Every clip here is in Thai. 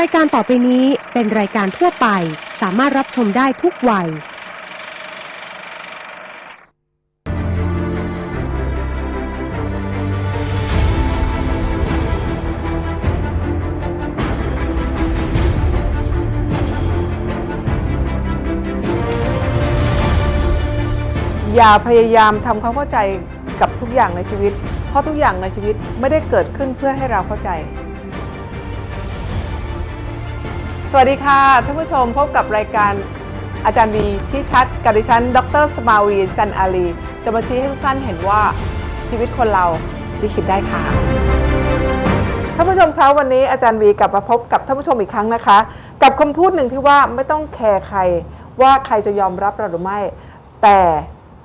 รายการต่อไปนี้เป็นรายการทั่วไป สามารถรับชมได้ทุกวัย อย่าพยายามทำความเข้าใจกับทุกอย่างในชีวิต เพราะทุกอย่างในชีวิตไม่ได้เกิดขึ้นเพื่อให้เราเข้าใจ สวัสดีค่ะท่านผู้ชมพบกับรายการอาจารย์วีชี้ชัดกับดิฉัน ดรสมาวีจันอาลี จะมาชี้ให้ทุกท่านเห็นว่าชีวิตคนเราลิขิตได้ค่ะท่านผู้ชมคะวันนี้อาจารย์วีกลับมาพบกับท่านผู้ชมอีกครั้งนะคะ กับคำพูดหนึ่งที่ว่าไม่ต้องแคร์ใครว่าใครจะยอมรับเราหรือไม่ แต่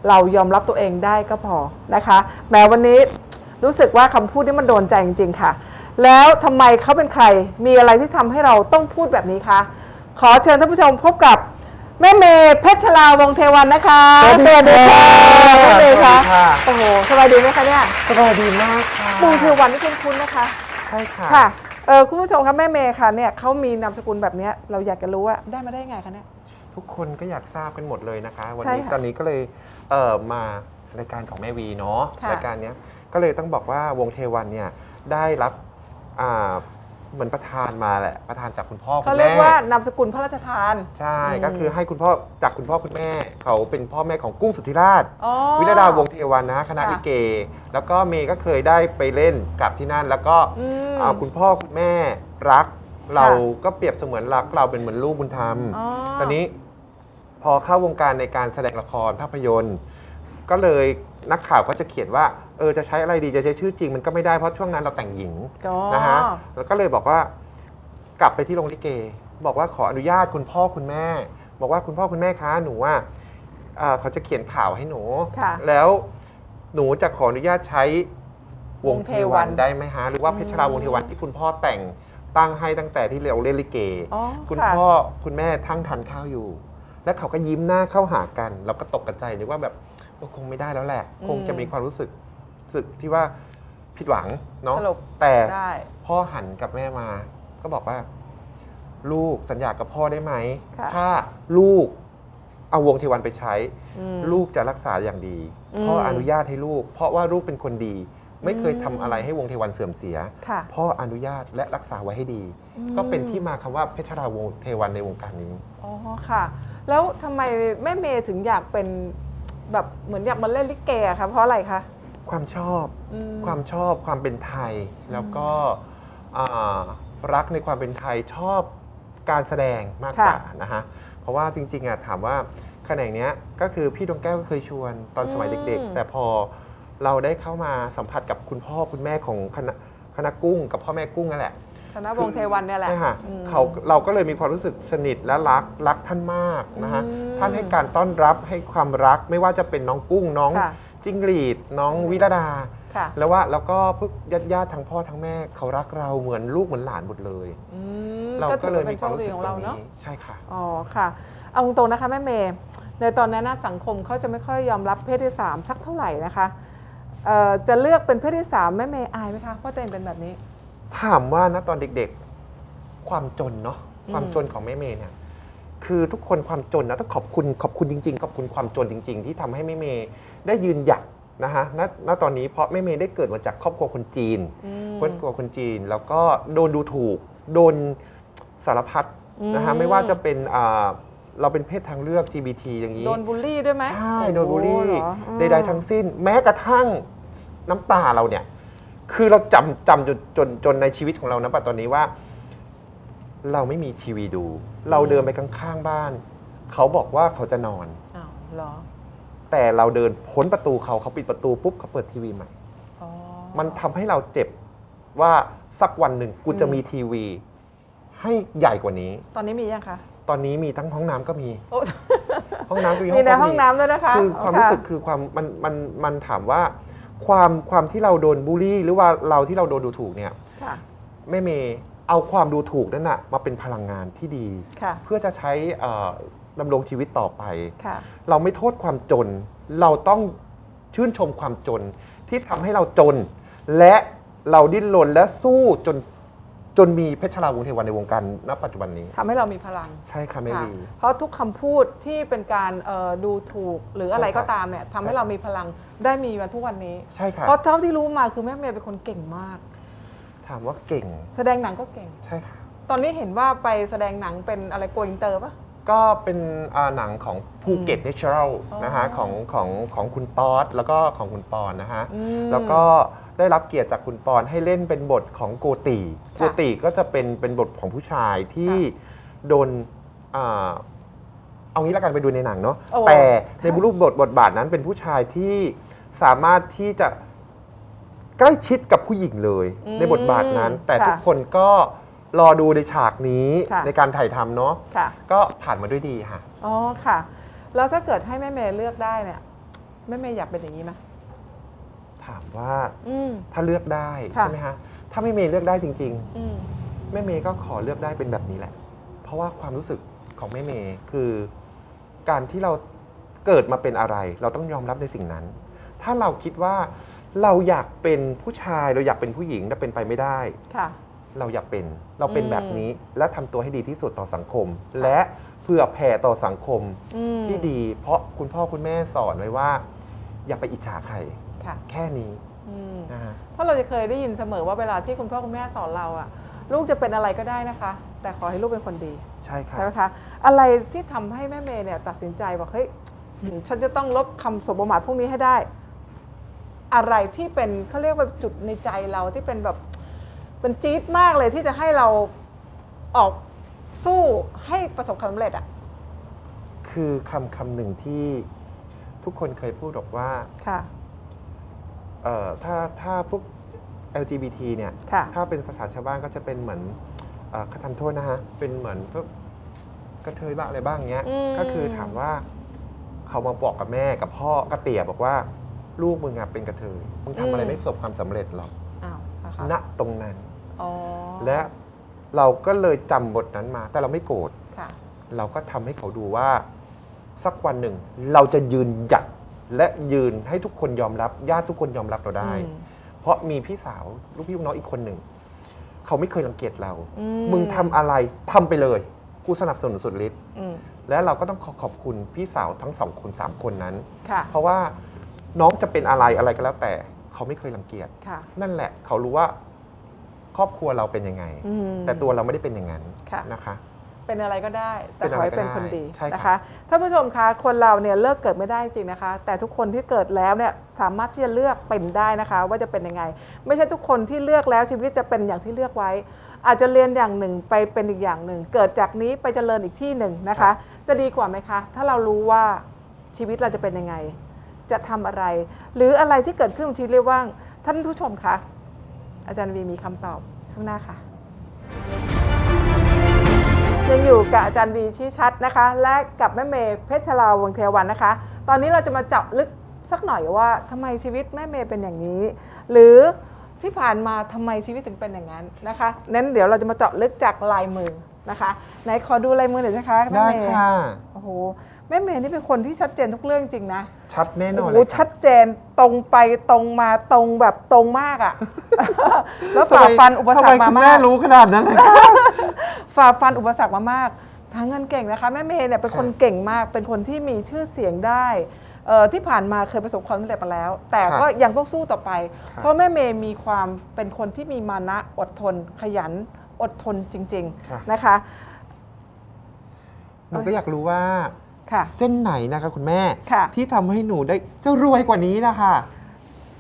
เรายอมรับตัวเองได้ก็พอนะคะ แม้วันนี้รู้สึกว่าคำพูดนี้มันโดนใจจริงๆค่ะ แล้วทำไมเขาเป็นใคร มีอะไรที่ทำให้เราต้องพูดแบบนี้คะ ขอเชิญท่านผู้ชมพบกับแม่เมย์เพชรลาวงศ์เทวันนะคะสวัสดีค่ะแม่เมย์คะสวัสดีค่ะโอ้โหสบายดีไหมคะเนี่ยสบายดีมากค่ะวงเทวันนี่คุ้นๆนะคะ ใช่ค่ะค่ะเออคุณผู้ชมครับแม่เมย์ค่ะเนี่ยเขามีนามสกุลแบบเนี้ยเราอยากจะรู้ว่าได้มาได้ยังไงคะเนี่ย ทุกคนก็อยากทราบกันหมดเลยนะคะ วันใช่นี้ค่ะตอนนี้ก็เลยเออมารายการของแม่วีเนาะค่ะ รายการเนี้ยก็เลยต้องบอกว่าวงเทวันเนี่ยได้รับ อ่าเหมือนประธานมาแหละประธานจากคุณพ่อคุเขาณเรียกแม่ว่านามสกุลพระราชทาน ใช่อืมก็คือให้คุณพ่อจากคุณพ่อคุณแม่ เขาเป็นพ่อแม่ของกุ้งสุทธิราช อ๋อ วิรดาวงศ์เทวันนะคณะค่ะลิเก แล้วก็เมย์ก็เคยได้ไปเล่นกับที่นั่น แล้วก็อืมอ่าคุณพ่อคุณแม่รัก เราค่ะก็เปรียบเสมือนรักเราเป็นเหมือนลูกบุญธรรม อ๋อ ตอนนี้พอเข้าวงการในการแสดงละครภาพยนตร์ ก็เลย นักข่าวก็จะเขียนว่าเออจะใช้อะไรดีจะใช้ชื่อจริงมันก็ไม่ได้เพราะช่วงนั้นเราแต่งหญิงอ๋อ นะฮะแล้วก็เลยบอกว่ากลับไปที่โรงลิเก บอกว่าขออนุญาตคุณพ่อคุณแม่ บอกว่าคุณพ่อคุณแม่คะหนูว่าอ่าเขาจะเขียนข่าวให้หนู ค่ะ แล้วหนูจะขออนุญาตใช้วงเทวงเทวัวันนได้ไหมฮะหรือว่าอืมเพชรราวงเทวันที่คุณพ่อแต่งตั้งให้ตั้งแต่ที่เราเล่นลิเก อ๋อคุณะพ่อคุณแม่ทั้งทานข้าวอยู่ แล้วเขาก็ยิ้มหน้าเข้าหากัน เราก็ตกกระใจนึกว่าแบบ เออคงไม่ได้แล้วแหละอืมคงจะมีความรู้สึกรู้สึกที่ว่าผิดหวังเนาะสรุปแต่ได้ พ่อหันกับแม่มา ก็บอกว่า ลูกสัญญากับพ่อได้ไหม ค่ะ ถ้าลูกเอาวงเทวันไปใช้ อืม ลูกจะรักษาอย่างดี อืม พ่ออนุญาตให้ลูก เพราะว่าลูกเป็นคนดี ไม่เคยอืมทำอะไรให้วงเทวันเสื่อมเสีย ค่ะ พ่ออนุญาตและรักษาไว้ให้ดี อืม ก็เป็นที่มาคำว่าเพชรราวงเทวันในวงการนี้ อ๋อค่ะ แล้วทำไมแม่เมย์ถึงอยากเป็น แบบเหมือนอยากมาเล่นลิเกอะคะเพราะอะไรคะความชอบ อืม ความชอบความเป็นไทย แล้วก็อ่ารักในความเป็นไทยชอบการแสดงมากกว่านะฮะ เพราะว่าจริงๆอะถามว่าแขนงเนี้ยก็คือพี่ดวงแก้วก็เคยชวนตอนสมัยเด็กอืมๆแต่พอเราได้เข้ามาสัมผัสกับคุณพ่อคุณแม่ของคณะคณะกุ้ง กับพ่อแม่กุ้งนั่นแหละ คณะวงเทวันเนี่ยแหละใช่ค่ะอืม เขาเราก็เลยมีความรู้สึกสนิทและรักรักท่านมากนะฮะอืมท่านให้การต้อนรับให้ความรักไม่ว่าจะเป็นน้องกุ้งน้องค่ะ จิ้งหรีดน้องวิรดา ค่ะแล้วว่าแล้วก็พวกญาติญาติๆทั้งพ่อทั้งแม่เขารักเราเหมือนลูกเหมือนหลานหมดเลย อืมเราก็เลยมีความรู้ถืสึอกว่าเป็นโชคดีของเราเนาะตรงนี้ใช่ค่ะ อ๋อค่ะ เอาตรงๆนะคะแม่เมย์ในตอนนั้นนะสังคมเขาจะไม่ค่อยยอมรับเพศที่สามสักเท่าไหร่นะคะเอ่อจะเลือกเป็นเพศที่สามแม่เมย์อายไหมคะว่าตัวเองเป็นแบบนี้ ถามว่านะตอนเด็กๆ ความจนเนาะอืมความจนของแม่เมย์เนี่ยคือทุกคนความจนนะต้องขอบคุณขอบคุณจริงๆขอบคุณความจนจริง ๆ ที่ทำให้แม่เมย์ได้ยืนหยัดนะฮะณณตอนนี้เพราะแม่เมย์ได้เกิดมาจากครอบครัวคนจีนอืมครอบครัวคนจีน แล้วก็โดนดูถูก โดนสารพัดนะฮะอืมไม่ว่าจะเป็นอ่าเราเป็นเพศทางเลือก LGBT อย่างนี้ โดนบูลลี่ด้วยไหมใช่อ้หโดนบูลลี่เหรออืมใดๆทั้งสิ้น แม้กระทั่งน้ำตาเราเนี่ย คือเราจำจำจนจนจนในชีวิตของเรานะปัจจุบันนี้ว่า เราไม่มีทีวีดู เราเดินไปข้างๆบ้าน เขาบอกว่าเขาจะนอน อ้าวเหรอแต่เราเดินพ้นประตูเขาเขาปิดประตูปุ๊บเขาเปิดทีวีใหม่ อ๋อ มันทำให้เราเจ็บว่าสักวันหนึ่งกูจะอืมมีทีวี ให้ใหญ่กว่านี้ ตอนนี้มียังคะตอนนี้มีทั้งห้องน้ำก็มี โอ้ห้องน้ำก็มีมีในครัวห้องน้ำด้วยนะคะคือความรู้สึกคือความมันมันมันถามว่า ความความที่เราโดนบูลลี่ หรือว่าเราที่เราโดนดูถูกเนี่ยค่ะ แม่เมย์เอาความดูถูกนั่นนะมาเป็นพลังงานที่ดี ค่ะ เพื่อจะใช้เอ่อดำรงชีวิตต่อไป ค่ะ เราไม่โทษความจน เราต้องชื่นชมความจนที่ทำให้เราจน และเราดิ้นรนและสู้จน จนมีเพชรลาวงศ์เทวันในวงการณปัจจุบันนี้ ทำให้เรามีพลังใช่ค่ะแม่ค่ะลีเพราะทุกคำพูดที่เป็นการเอ่อดูถูกหรืออะไรใช่ค่ะก็ตามเนี่ยทำให้ใช่เรามีพลังได้มีวันทุกวันนี้ ใช่ค่ะ เพราะเท่าที่รู้มาคือแม่เมย์เป็นคนเก่งมาก ถามว่าเก่งแสดงหนังก็เก่ง ใช่ค่ะ ตอนนี้เห็นว่าไปแสดงหนังเป็นอะไรโกอินเตอร์ปะ ก็เป็นอ่าหนังของภูเก็ตเนเชอรัลอ๋อนะคะของของของคุณตอสแล้วก็ของคุณปอนนะคะอืม แล้วก็ได้รับเกียรติจากคุณปอนให้เล่นเป็นบทของโกติค่ะโกติก็จะเป็นเป็นบทของผู้ชายที่โดนอ่าเอางี้แล้วกันไปดูในหนังเนาะโอ้ แต่ในค่ะรูปบทบทบาทนั้นเป็นผู้ชายที่สามารถที่จะ ใกล้ชิดกับผู้หญิงเลย อืมในบทบาทนั้น แต่ค่ะ ทุกคนก็ รอดูในฉากนี้ค่ะ ในการถ่ายทำเนาะค่ะ ก็ผ่านมาด้วยดีค่ะ อ๋อค่ะ แล้วถ้าเกิดให้แม่เมย์เลือกได้เนี่ยแม่เมย์อยากเป็นอย่างนี้ไหมถามว่าอืม ถ้าเลือกได้ค่ะ ใช่ไหมฮะถ้าไม่เมย์เลือกได้จริง อืม ๆ แม่เมย์ก็ขอเลือกได้เป็นแบบนี้แหละ เพราะว่าความรู้สึกของแม่เมย์คือ การที่เราเกิดมาเป็นอะไร เราต้องยอมรับในสิ่งนั้น ถ้าเราคิดว่าเราอยากเป็นผู้ชายเราอยากเป็นผู้หญิงแต่เป็นไปไม่ได้ ค่ะ เราอยากเป็น เราเป็นอืมแบบนี้ และทำตัวให้ดีที่สุดต่อสังคม และเพื่อแผ่ต่อสังคมอืมที่ดี เพราะคุณพ่อคุณแม่สอนไว้ว่า อย่าไปอิจฉาใคร ค่ะแค่นี้อืมนะฮะเพราะเราจะเคยได้ยินเสมอว่าเวลาที่คุณพ่อคุณแม่สอนเราอะลูกจะเป็นอะไรก็ได้นะคะ แต่ขอให้ลูกเป็นคนดี ใช่ค่ะใช่ไหมคะอะไรที่ทำให้แม่เมย์เนี่ยตัดสินใจบอกเฮ้ยหืมฉันจะต้องลบคำสบประมาทพวกนี้ให้ได้ อะไรที่เป็นเขาเรียกว่าจุดในใจเราที่เป็นแบบ เป็นจี๊ดมากเลยที่จะให้เราออกสู้ให้ประสบความสำเร็จอะคือคำคำหนึ่งที่ทุกคนเคยพูดบอกว่าค่ะ เอ่อถ้าถ้าพวก LGBT เนี่ยค่ะ ถ้าเป็นภาษาชาวบ้านก็จะเป็นเหมือนเอ่อขอทำโทษนะฮะ เป็นเหมือนพวกกระเทยบ้างอะไรบ้างเงี้ย อืม ก็คือถามว่าเขามาบอกกับแม่กับพ่อกระเตี่ยบอกว่า ลูกมึงอะเป็นกระเทยมึงทำอะไรไม่ประสบความสำเร็จหรอก อ้าวนะคะณตรงนั้น อ๋อและเราก็เลยจำบทนั้นมา แต่เราไม่โกรธค่ะ เราก็ทำให้เขาดูว่า สักวันหนึ่ง เราจะยืนหยัดและยืนให้ทุกคนยอมรับญาติทุกคนยอมรับเราได้ อืม เพราะมีพี่สาวลูกพี่ลูกน้องอีกคนหนึ่ง เขาไม่เคยรังเกียจเรา อืมึงทำอะไรทำไปเลยกูสนับสนุนสุดฤทธิ์อืมและเราก็ต้องขอขอบคุณพี่สาวทั้งสองคนสามคนนั้น ค่ะ เพราะว่าน้องจะเป็นอะไรอะไรก็แล้วแต่ เขาไม่เคยรังเกียจ ค่ะ นั่นแหละเขารู้ว่าครอบครัวเราเป็นยังไง อืม แต่ตัวเราไม่ได้เป็นอย่างนั้นค่ะ นะคะ เป็นอะไรก็ได้ แต่เป็นขอะอไรให้เป็นก็ได้คนดีใช่ครับนะคะท่านผู้ชมคะคนเราเนี่ยเลิกเกิดไม่ได้จริงนะคะ แต่ทุกคนที่เกิดแล้วเนี่ยสามารถที่จะเลือกเป็นได้นะคะ ว่าจะเป็นยังไง ไม่ใช่ทุกคนที่เลือกแล้วชีวิตจะเป็นอย่างที่เลือกไว้ อาจจะเรียนอย่างหนึ่งไปเป็นอีกอย่างหนึ่ง เกิดจากนี้ไปเจริญอีกที่หนึ่งนะคะ จะดีกว่าไหมคะ ถ้าเรารู้ว่าชีวิตเราจะเป็นยังไง จะทำอะไร หรืออะไรที่เกิดขึ้นบนชีวิตเรียกว่างท่านผู้ชมคะอาจารย์วีมีคำตอบข้างหน้าค่ะยังอยู่กับอาจารย์วีชี้ชัดนะคะ และกับแม่เมย์เพชรลาวงศ์เทวันนะคะ ตอนนี้เราจะมาเจาะลึกสักหน่อยว่าทำไมชีวิตแม่เมย์เป็นอย่างนี้ หรือที่ผ่านมาทำไมชีวิตถึงเป็นอย่างนั้นนะคะนั้นเดี๋ยวเราจะมาเจาะลึกจากลายมือนะคะ ไหนขอดูลายมือหน่อยนะคะแม่ได้เมย์ค่ะโอ้โห แม่เมย์นี่เป็นคนที่ชัดเจนทุกเรื่องจริงนะชัดแน่นโอ้อนโหเลยชัค่ะดเจนตรงไปตรงมาตรงแบบตรงมากอะ่ะ แล้วฝ่าฟันอุปสรรคทำไคุณมาแม่มาก รู้ขนาดนั้นเลยฝ่าฟันอุปสรรคมามากทางเงินเก่งนะคะ แม่เมย์เนี่ยเป็นคนค่ะเก่งมาก เป็นคนที่มีชื่อเสียงได้เอ่อที่ผ่านมาเคยประสบความสำเร็จมาแล้ว แต่ก็ยังต้องสู้ต่อไปค่ะเพราะแม่เมย์มีความเป็นคนที่มีมานะอดทน ขยันอดทนจริงค่ะๆนะคะ หนูก็อยากรู้ว่า ค่ะ เส้นไหนนะคะคุณแม่ ค่ะ ที่ทำให้หนูได้จะรวยกว่านี้นะคะ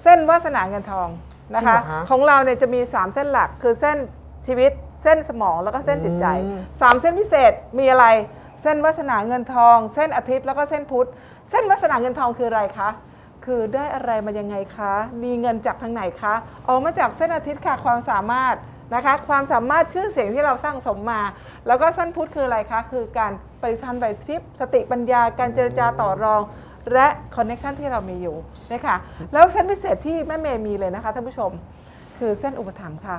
เส้นวาสนาเงินทองนะคะ จริงเหรอคะของเราเนี่ยจะมี 3 เส้นหลักคือเส้นชีวิตเส้นสมองแล้วก็เส้นจิตใจ อืมสามเส้นพิเศษมีอะไร เส้นวาสนาเงินทอง เส้นอาทิตย์แล้วก็เส้นพุธเส้นวาสนาเงินทองคืออะไรคะคือได้อะไรมายังไงคะ มีเงินจากทางไหนคะออกมาจากเส้นอาทิตย์ค่ะความสามารถ นะคะความสามารถชื่อเสียงที่เราสร้างสมมา แล้วก็เส้นพุธคืออะไรคะ คือการปฏิทันไหวพริบสติปัญญา การเจรจาต่อรอง และคอนเน็ชันที่เรามีอยู่นะคะแล้วเส้นพิเศษที่แม่เมย์มีเลยนะคะท่านผู้ชม คือเส้นอุปถัมภ์ค่ะ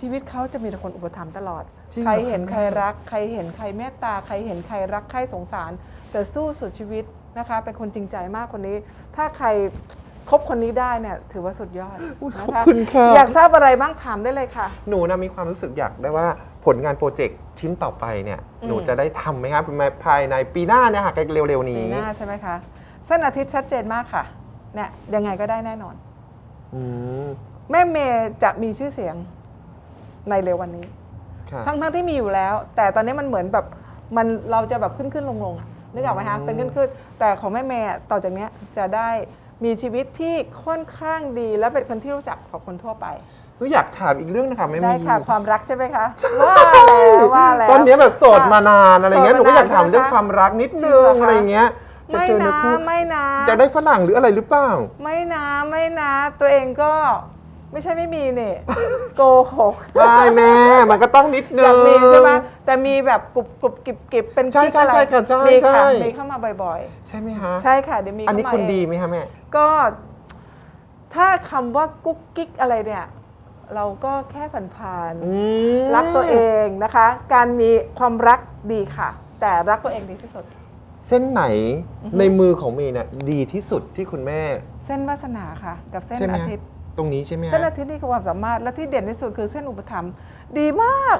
ชีวิตเขาจะมีแต่คนอุปถัมภ์ตลอดจริงใคเหรรอคะเห็นใครแม่รัก ใครเห็นใครเมตตา ใครเห็นใครรักใครสงสาร แต่สู้สุดชีวิตนะคะ เป็นคนจริงใจมากคนนี้ ถ้าใคร คบคนนี้ได้เนี่ยถือว่าสุดยอดอุ๊ยนะขอบคะคุณค่ะ อยากทราบอะไรบ้างถามได้เลยค่ะ หนูนะมีความรู้สึกอยากได้ว่าผลงานโปรเจกต์ชิ้นต่อไปเนี่ยอืมหนูจะได้ทำไหมครับภายในปีหน้าเนี่ยค่ะเร็วๆนี้ปีหน้าใช่ไหมคะเส้นอาทิตย์ชัดเจนมากค่ะเนี่ยยังไงก็ได้แน่นอนอืมแม่เมย์จะมีชื่อเสียงในเร็ววันนี้ ค่ะ ทั้งทั้งที่มีอยู่แล้ว แต่ตอนนี้มันเหมือนแบบมันเราจะแบบขึ้นขึ้นลงลงๆนึกออกไหมคะอืม เป็นขึ้นขึ้นแต่ของแม่เมย์อะต่อจากเนี้ยจะได้ มีชีวิตที่ค่อนข้างดีและเป็นคนที่รู้จักของคนทั่วไป หนูอยากถามอีกเรื่องนะคะไม่ได้มีค่ะความรักใช่ไหมคะ ว่าแล้วว่าแล้ว ตอนนี้แบบโสดค่ะมานานอะไรเงี้ยหโสนูดก็มานานอยากถามใช่ไหมเรื่องคะความรักนิดจรินึงเหรองคะ อะไรเงี้ยจะไม่เจอเนื้อนะคู่ไม่นะ จะได้ฝรั่งหรืออะไรหรือเปล่า ไม่นะไม่นะ ตัวเองก็ ไม่ใช่ไม่มีเนี่ยโกหกได้แม่ มันก็ต้องนิดนึอง ยากมีใช่ไหมแต่มีแบบกรุบกรุบกิบกิบเป็นใช่กิ๊กใช่อะไรใช่ค่ะใช่มีค่ะใช่ มีเข้ามาบ่อยใช่ไหมฮะ ๆ ใช่ค่ะเดี๋ยวมีอันนี้เข้ามาคนเงดีไหมคะแม่ ก็ ถ้าคำว่ากุ๊กกิ๊กอะไรเนี่ย เราก็แค่ผ่านอืมๆรักตัวเองนะคะ การมีความรักดีค่ะ แต่รักตัวเองดีที่สุด เส้นไหนอือฮึ ในมือของเมย์เนี่ยดีที่สุดที่คุณแม่ เส้นวาสนาค่ะ กับเส้นใช่ไหม อาฮะทิตย์ ตรงนี้ใช่ไหมฮะเส้นอาทิตย์นี่คือความสามารถและที่เด่นที่สุดคือเส้นอุปถัมภ์ดีมาก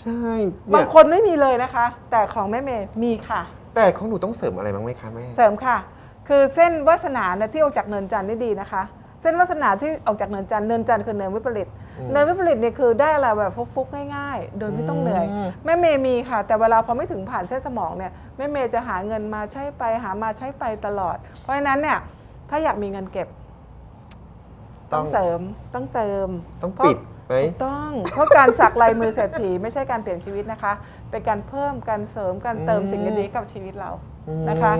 ใช่เนี่บายงคนไม่มีเลยนะคะ แต่ของแม่เมย์มีค่ะ แต่ของหนูต้องเสริมอะไรบ้างไหมคะแม่ เสริมค่ะ คือเส้นวาสนาเนี่ยที่ออกจากเนินจันทร์นี่ดีนะคะ เส้นวาสนาที่ออกจากเนินจันทร์เนินจันทร์คือเนินวิปริตอืมเนินวิปริตเนี่ยคือได้อะไรแบบฟุกๆง่ายๆ โดยไม่ต้องเหนื่อย อืม แม่เมย์มีค่ะ แต่เวลาพอไม่ถึงผ่านเส้นสมองเนี่ยแม่เมย์จะหาเงินมาใช้ไปหามาใช้ไปตลอด เพราะฉะนั้นเนี่ยถ้าอยากมีเงินเก็บ ต้องเสริมต้องเติมต้องเพราะปิดไหม ถูกต้อง เพราะการสักลายมือเศรษฐีไม่ใช่การเปลี่ยนชีวิตนะคะ เป็นการเพิ่มการเสริมการเติมอืม สิ่งดีๆกับชีวิตเราอืมนะคะ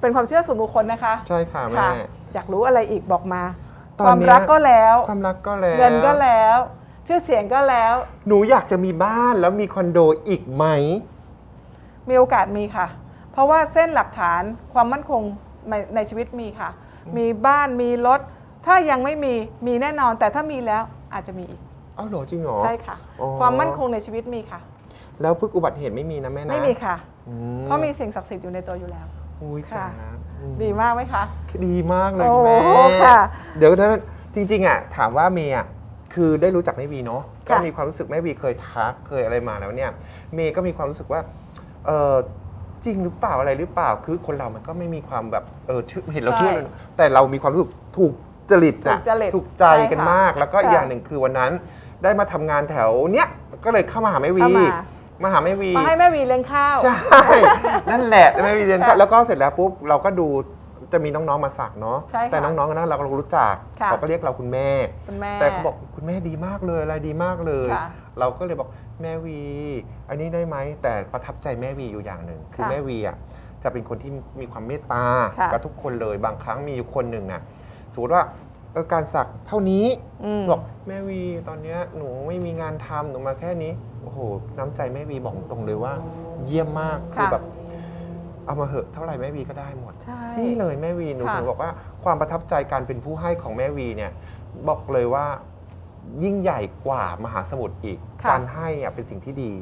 เป็นความเชื่อส่วนบุคคลนะคะใช่ค่ะแม่ค่ะ อยากรู้อะไรอีกบอกมาตอนความเนี้ยรักก็แล้ว ความรักก็แล้วเงินก็แล้ว ชื่อเสียงก็แล้ว หนูอยากจะมีบ้านแล้วมีคอนโดอีกไหม มีโอกาสมีค่ะ เพราะว่าเส้นหลักฐานความมั่นคงในในชีวิตมีค่ะ มีบ้านมีรถ ถ้ายังไม่มีมีแน่นอน แต่ถ้ามีแล้วอาจจะมีอีกอ้าวเหรอจริงเหรอ ใช่ค่ะ อ๋อ ความมั่นคงในชีวิตมีค่ะ แล้วพึกอุบัติเหตุไม่มีนะแม่นะไม่มีค่ะ อืเพราะมีสิ่งศักดิ์สิทธิ์อยู่ในตัวอยู่แล้ว อุ้ยค่ะจ๋านะอืดีมากไหมคะ ดีมากเลยโอ้แม่ค่ะเดี๋ยวถ้าจริง ๆอะถามว่าเมย์อะคือได้รู้จักแม่วีเนาะก็ค่ะ มีความรู้สึกแม่วีเคยทักเคยอะไรมาแล้วเนี่ยเมย์ก็มีความรู้สึกว่าเออจริงหรือเปล่าอะไรหรือเปล่า คือคนเรามันก็ไม่มีความแบบเออเชื่อเห็นเราเชื่อเลยแต่เรามีความรู้สึกถูก จริตถูนะกจริตถูกใจกันใช่ค่ะมาก แล้วก็อีกค่ะอย่างหนึ่งคือวันนั้น ได้มาทำงานแถวเนี้ยก็เลยเข้ามาหาแม่วีเข้ามามาหาแม่วีมาให้แม่วีเลี้ยงข้าวใช่นั่นแหละแต่ไม่มีเรียนค่ะแล้วก็เสร็จแล้วปุ๊บเราก็ดูจะมีน้องๆมาสักเนาะใช่ค่ะแต่น้องๆนั้นเราก็รู้จักค่ะเขาก็เรียกเราคุณแม่คุณแม่แต่เขาบอกคุณแม่ดีมากเลยอะไรดีมากเลยค่ะเราก็เลยบอกแม่วี อันนี้ได้ไหมแต่ประทับใจแม่วีอยู่อย่างหนึ่งคือค่ะแม่วีอะจะเป็นคนที่มีความเมตตาค่ะกับทุกคนเลยบางครั้งมีอยู่คนหนึ่งน่ะส มมติว่าเออการสักเท่านี้อืม บอกแม่วีตอนเนี้ยหนูไม่มีงานทำหนูมาแค่นี้โอ้โหน้ำใจแม่วีบอกตรงเลยว่า เยี่ยมมากคือค่ะ แบบเอามาเหอะเท่าไหร่แม่วีก็ได้หมด ใช่ นี่เลยแม่วีหนูค่ะถึงบอกว่าความประทับใจการเป็นผู้ให้ของแม่วีเนี่ยบอกเลยว่ายิ่งใหญ่กว่ามหาสมุทรอีก ค่ะ การให้อะเป็นสิ่งที่ดี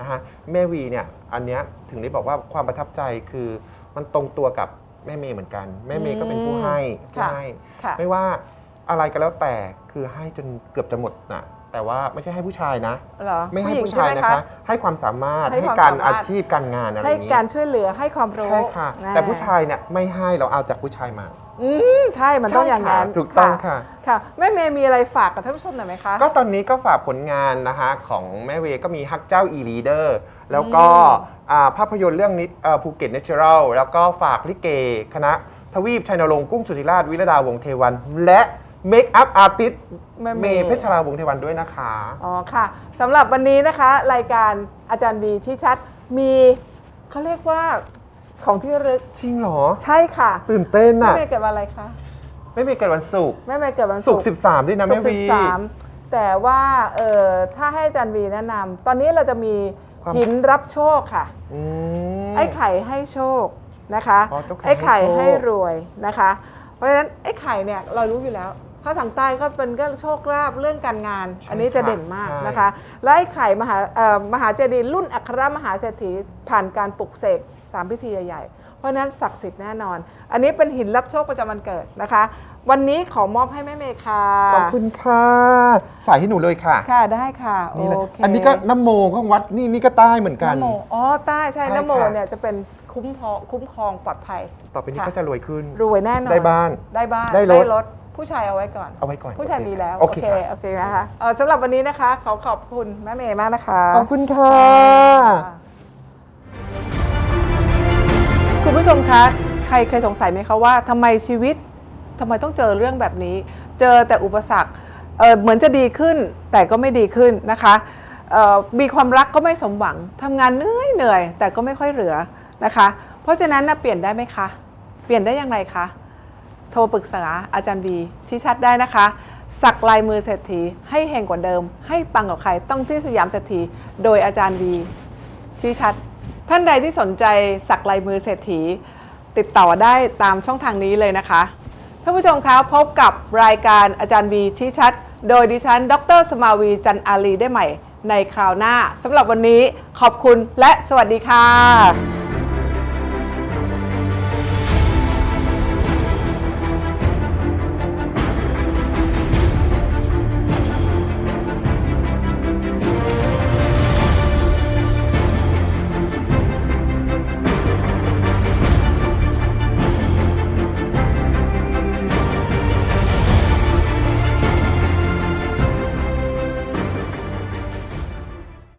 นะฮะแม่วีเนี่ยอันเนี้ยถึงได้บอกว่าความประทับใจคือมันตรงตัวกับ แม่เมย์เหมือนกัน แม่เมย์ก็เป็นผู้ให้ผู้ค่ะ ให้ ค่ะ ไม่ว่าอะไรก็แล้วแต่คือให้จนเกือบจะหมดนะแต่ว่าไม่ใช่ให้ผู้ชายนะ เหรอไม่ให้ญิงผู้ชายใไหมนะคะ ให้ความสามารถให้ให้ความการสามารถ อาชีพการงานอะไรอให้ย่างนี้การช่วยเหลือให้ความรู้ใช่ค่ะ นะ แต่ผู้ชายเนี่ยไม่ให้เราเอาจากผู้ชายมาอืมใช่ มันต้องอย่างนั้นใช่ค่ะถูกต้องค่ะ ค่ะ แม่เมย์มีอะไรฝากกับท่านผู้ชมหน่อยไหมคะ ก็ตอนนี้ก็ฝากผลงานนะคะของแม่เวก็มีฮักเจ้าอีลีเดอร์แล้วก็อืมอ่าภาพยนตร์เรื่องนี้ภูเก็ตเนเชอรัลแล้วก็ฝากลิเก คณะทวีปชัยนรงค์กุ้งสุธิราชวิรดาวงศ์เทวัน และเมคอัพอาร์ติสแม่เมย์เพชรราวงศ์เทวันด้วยนะคะ อ๋อค่ะสำหรับวันนี้นะคะ รายการอาจารย์บีชี้ชัดมีเขาเรียกว่า ของที่ระลึกจริงเหรอ ใช่ค่ะตื่นเต้นแม่อะ เมย์เกิดวันอะไรคะไม่มีเกิดวันศุกร์แม่เมย์เกิดวันศุศุกกร์ร์สิบสามด้วยนะศุแม่กร์วีสิบสามแต่ว่าเออถ้าให้อาจารย์บีแนะนำตอนนี้เราจะมีความ หินรับโชคค่ะ อืม ไอ้ไข่ให้โชคนะคะ อ๋อเจ้าไข่ไอ้ไข่ให้โชคให้รวยนะคะ เพราะฉะนั้นไอ้ไข่เนี่ยเรารู้อยู่แล้ว ถ้าทางใต้ก็เป็นก็โชคลาภเรื่องการงานใช่อันนี้จะค่ะเด่นมากใช่นะคะ และไอ้ไข่มหาเอ่อมหาเจดีย์รุ่นอัครมหาเศรษฐีผ่านการปลุกเสก สามพิธีใหญ่ๆ เพราะฉะนั้นศักดิ์สิทธิ์แน่นอน อันนี้เป็นหินรับโชคประจำวันเกิดนะคะ วันนี้ขอมอบให้แม่เมย์ค่ะขอบคุณค่ะใส่ให้หนูเลยค่ะ ค่ะได้ค่ะนี่เลยโเคอันนี้ก็น้ำโมของวัดนี่นี่ก็ใต้เหมือนกันน้ำโมอ๋อใต้ใช่ใช่น้ำโมค่ะ เนี่ยจะเป็นคุ้มครองคุ้มครองปลอดภัย ต่อไปนี้ค่ะ ก็จะรวยขึ้น รวยแน่นอนได้บ้าน ได้บ้านได้รถ ผู้ชายเอาไว้ก่อน เอาไว้ก่อนผู้ชายโอเคมีแล้วโอเคค่ะ โอเคนะคะเอ่อสำหรับวันนี้นะคะ ขอขอบคุณแม่เมย์มากนะคะ ขอบคุณค่ะคุุณผู้ชมคะใครเคยสงสัยไหมคะว่าทำไมชีวิตทำไมต้องเจอเรื่องแบบนี้ เจอแต่อุปสรรคเออเหมือนจะดีขึ้นแต่ก็ไม่ดีขึ้นนะคะมีความรักก็ไม่สมหวังทำงานเหนื่อยเหนื่อยแต่ก็ไม่ค่อยเหลือนะคะ เพราะฉะนั้นนะเปลี่ยนได้ไหมคะ เปลี่ยนได้อย่างไรคะโทรปรึกษาอาจารย์บีชี้ชัดได้นะคะ สักลายมือเศรษฐีให้เฮงกว่าเดิม ให้ปังกว่าใครต้องที่สยามเศรษฐีโดยอาจารย์บีชี้ชัด ท่านใดที่สนใจสักลายมือเศรษฐี ติดต่อได้ตามช่องทางนี้เลยนะคะ ท่านผู้ชมคะพบกับรายการอาจารย์บีชี้ชัด โดยดิฉัน ดร สมาวีจันอาลีได้ใหม่ ในคราวหน้าสำหรับวันนี้ขอบคุณและสวัสดีค่ะ